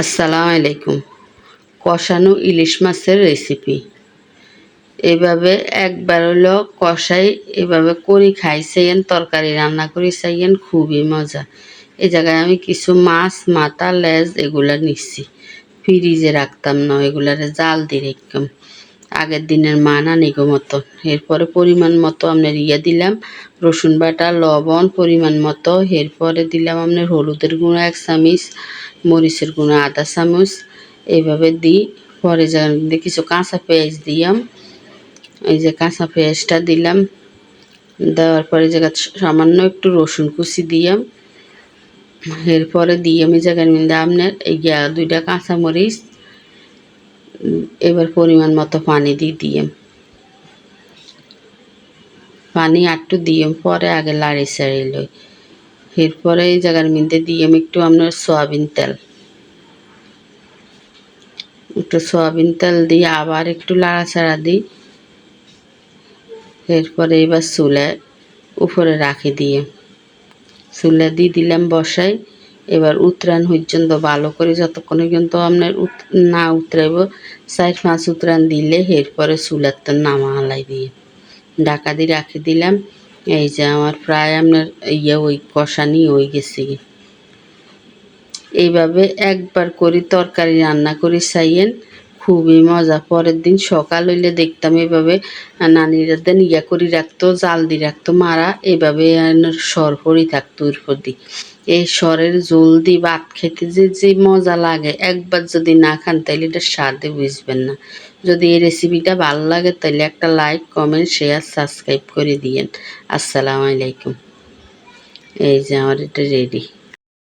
আসসালামু আলাইকুম। কষানো ইলিশ মাছের রেসিপি এভাবে একবার হলো কষাই, এভাবে করি খাই চাইয়েন তরকারি রান্না করি চাইয়েন খুবই মজা। এ জায়গায় আমি কিছু মাছ, মাথা, লেজ এগুলা নিচ্ছি। ফ্রিজে রাখতাম না, এগুলারে জাল দিয়ে রাখতাম। আগের দিনের মানা নিগো মতো। এরপরে পরিমাণ মতো আপনার ইয়ে দিলাম, রসুন বাটা, লবণ পরিমাণ মতো। এরপরে দিলাম আপনার হলুদের গুঁড়ো এক চামিচ, মরিচের গুঁড়ো আধা চামচ। এইভাবে দিই, পরে যা কিছু কাঁচা পেঁয়াজ দিলাম, এই যে কাঁচা পেঁয়াজটা দিলাম, দেওয়ার পরে জায়গা সামান্য একটু রসুন কুচি দিলাম। এরপরে দিয়ে আমি জায়গার মধ্যে আপনার এই দুইটা কাঁচামরিচ এবার পরিমাণ মতো পানি দিয়ে দিয়েম পানি একটু দিয়েম পরে আগে লাড়ি চাড়ি লই। এরপরে এই জায়গার মধ্যে দিয়েম একটু আপনার সয়াবিন তেল। একটু সয়াবিন তেল দিয়ে আবার একটু লাড়াচাড়া দিই। এরপরে এবার চুলে উপরে রাখি দিয়ে চুলে দিয়ে দিলাম বসাই। এবার উতরান পর্যন্ত ভালো করে যতক্ষণ পর্যন্ত আপনার না উতরাইব চার পাঁচ উতরান দিলে এরপরে চুলার তো নামা হালাই দিয়ে। ঢাকা দিয়ে রাখি দিলাম, এই যে আমার প্রায় আপনার ইয়ে ওই কষানি হয়ে গেছে এইভাবে একবার করি তরকারি রান্না করে চাইয়েন, খুবই মজা। পরের দিন সকাল হইলে দেখতাম এভাবে নানিরা দেন ইয়া করি রাখতো, জাল দিয়ে রাখতো, মারা এভাবে সর পরি থাকতো ওর প্রতি এই সরের জলদি দিয়ে ভাত খেতে যে যে মজা লাগে। একবার যদি না খান তাহলে এটা স্বাদে বুঝবেন না। যদি এই রেসিপিটা ভালো লাগে তাহলে একটা লাইক কমেন্ট শেয়ার সাবস্ক্রাইব করে দিয়েন। আসসালামু আলাইকুম। এই যে আমার এটা রেডি